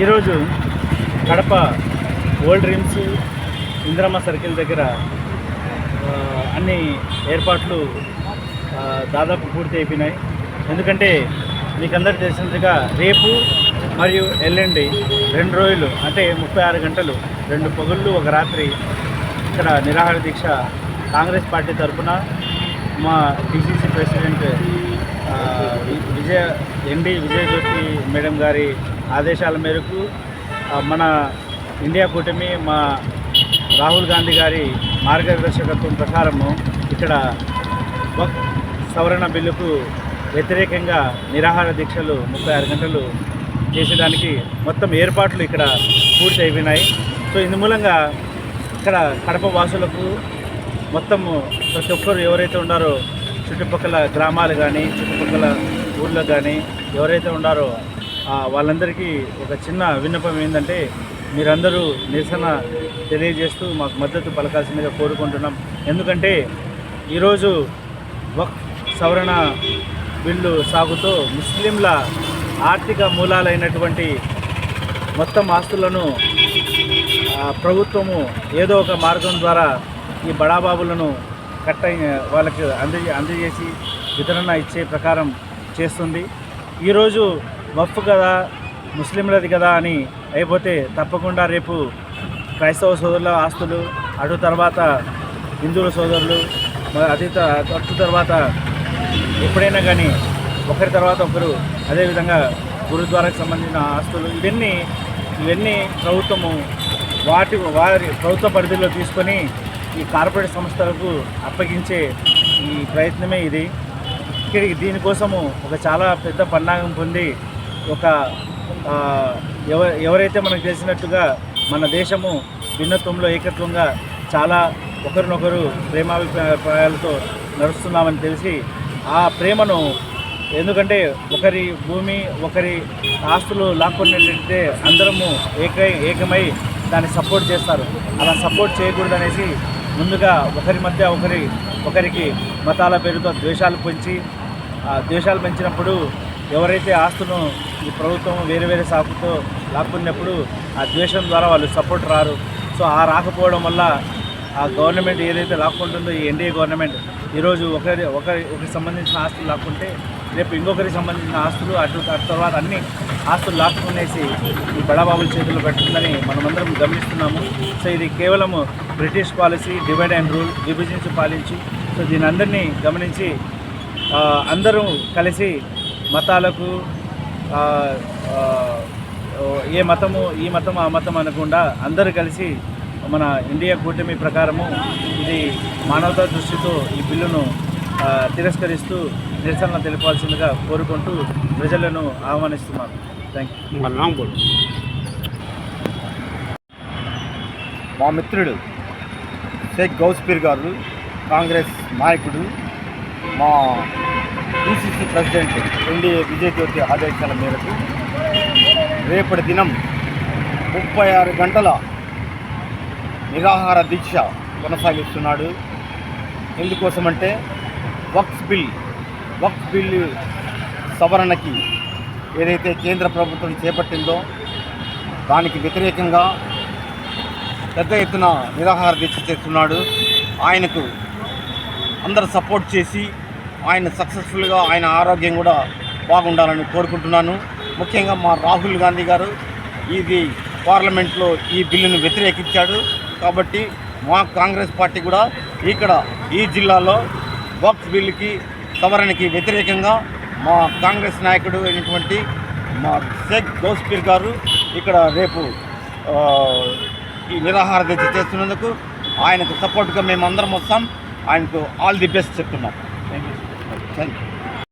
ఈరోజు Kadapa old RIMS Indiramma circle దగ్గర అన్ని ఏర్పాట్లు దాదాపు పూర్తి అయిపోయినాయి. ఎందుకంటే మీకు అందరు తెలిసినట్టుగా రేపు మరియు ఎల్లుండి రెండు రోజులు అంటే ముప్పై ఆరు గంటలు రెండు పొగుళ్ళు ఒక రాత్రి ఇక్కడ నిరాహార దీక్ష కాంగ్రెస్ పార్టీ తరఫున మా డిసిసి ప్రెసిడెంట్ విజయ ఎండి విజయజ్యోతి మేడం గారి ఆదేశాల మేరకు మన ఇండియా కూటమి మా రాహుల్ గాంధీ గారి మార్గదర్శకత్వం ప్రకారము ఇక్కడ సవరణ బిల్లుకు వ్యతిరేకంగా నిరాహార దీక్షలు ముప్పై ఆరు గంటలు చేసేదానికి మొత్తం ఏర్పాట్లు ఇక్కడ పూర్తి అయిపోయినాయి. సో ఇందు మూలంగా ఇక్కడ కడప వాసులకు మొత్తము ప్రతి ఒక్కరు ఎవరైతే ఉన్నారో చుట్టుపక్కల గ్రామాలు కానీ చుట్టుపక్కల ఊర్లో కానీ ఎవరైతే ఉన్నారో వాళ్ళందరికీ ఒక చిన్న విన్నపం ఏంటంటే మీరందరూ నిరసన తెలియజేస్తూ మాకు మద్దతు పలకాల్సిందిగా కోరుకుంటున్నాం. ఎందుకంటే ఈరోజు వక్ సవరణ బిల్లు సాగుతో ముస్లింల ఆర్థిక మూలాలైనటువంటి మొత్తం ఆస్తులను ప్రభుత్వము ఏదో ఒక మార్గం ద్వారా ఈ బడాబాబులను కట్ట వాళ్ళకి అందజే అందజేసి వితరణ ఇచ్చే ప్రకారం చేస్తుంది. ఈరోజు మఫ్ కదా ముస్లింలది కదా అని అయిపోతే తప్పకుండా రేపు క్రైస్తవ సోదరుల ఆస్తులు అటు తర్వాత హిందువుల సోదరులు అతి అటు తర్వాత ఎప్పుడైనా కానీ ఒకరి తర్వాత ఒకరు అదేవిధంగా గురుద్వారాకు సంబంధించిన ఆస్తులు ఇవన్నీ ఇవన్నీ ప్రభుత్వము వాటి వారి ప్రభుత్వ పరిధిలో తీసుకొని ఈ కార్పొరేట్ సంస్థలకు అప్పగించే ఈ ప్రయత్నమే ఇది. ఇక్కడికి దీనికోసము ఒక చాలా పెద్ద పన్నాగం పొంది ఒక ఎవ ఎవరైతే మనకు తెలిసినట్టుగా మన దేశము భిన్నత్వంలో ఏకత్వంగా చాలా ఒకరినొకరు ప్రేమాభిప్రాయాలతో నడుస్తున్నామని తెలిసి ఆ ప్రేమను ఎందుకంటే ఒకరి భూమి ఒకరి ఆస్తులు లాక్కున్నట్లయితే అందరము ఏకై ఏకమై దాన్ని సపోర్ట్ చేస్తారు. అలా సపోర్ట్ చేయకూడదు అనేసి ముందుగా ఒకరి మధ్య ఒకరి ఒకరికి మతాల పేరుతో ద్వేషాలు పెంచి ఆ ద్వేషాలు పెంచినప్పుడు ఎవరైతే ఆస్తును ఈ ప్రభుత్వం వేరే వేరే సాకుతో లాక్కున్నప్పుడు ఆ ద్వేషం ద్వారా వాళ్ళు సపోర్ట్ రారు. సో ఆ రాకపోవడం వల్ల ఆ గవర్నమెంట్ ఏదైతే లాక్కుంటుందో ఈ ఎన్డీఏ గవర్నమెంట్ ఈరోజు ఒకరి ఒకరి ఒకరికి సంబంధించిన ఆస్తులు లాక్కుంటే రేపు ఇంకొకరికి సంబంధించిన ఆస్తులు అటు అటు తర్వాత అన్ని ఆస్తులు లాక్కునేసి ఈ బడాబాబుల చేతుల్లో పెడుతుందని మనమందరం గమనిస్తున్నాము. సో ఇది కేవలం British policy divide and rule విభజించి పాలించి సో దీని అందరినీ గమనించి అందరూ కలిసి మతాలకు ఏ మతము ఈ మతం ఆ మతం అనకుండా అందరూ కలిసి మన ఇండియా కూటమి ప్రకారము ఇది మానవతా దృష్టితో ఈ బిల్లును తిరస్కరిస్తూ నిరసన తెలిపాల్సిందిగా కోరుకుంటూ ప్రజలను ఆహ్వానిస్తున్నాను థ్యాంక్ యూ మా మిత్రుడు షేక్ గౌస్పీర్ గారు కాంగ్రెస్ నాయకుడు మా డిసిసి ప్రెసిడెంట్ ఎన్డీఏ విజయజ్యోతి ఆదేశాల మేరకు రేపటి దినం ముప్పై ఆరు గంటల నిరాహార దీక్ష కొనసాగిస్తున్నాడు. ఎందుకోసమంటే వక్స్ బిల్ వక్స్ బిల్ సవరణకి ఏదైతే కేంద్ర ప్రభుత్వం చేపట్టిందో దానికి వ్యతిరేకంగా పెద్ద ఎత్తున నిరాహార దీక్ష చేస్తున్నాడు. ఆయనకు అందరు సపోర్ట్ చేసి ఆయన సక్సెస్ఫుల్గా ఆయన ఆరోగ్యం కూడా బాగుండాలని కోరుకుంటున్నాను. ముఖ్యంగా మా రాహుల్ గాంధీ గారు ఇది పార్లమెంట్లో ఈ బిల్లును వ్యతిరేకించాడు. కాబట్టి మా కాంగ్రెస్ పార్టీ కూడా ఇక్కడ ఈ జిల్లాలో బాక్స్ బిల్లుకి సవరణకి వ్యతిరేకంగా మా కాంగ్రెస్ నాయకుడు అయినటువంటి మా షేక్ గౌస్పీర్ గారు ఇక్కడ రేపు ఈ నిరాహార దీక్ష చేస్తున్నందుకు ఆయనకు సపోర్ట్గా మేము అందరం వస్తాం. ఆయనకు ఆల్ ది బెస్ట్ చెప్తున్నాం. Thank you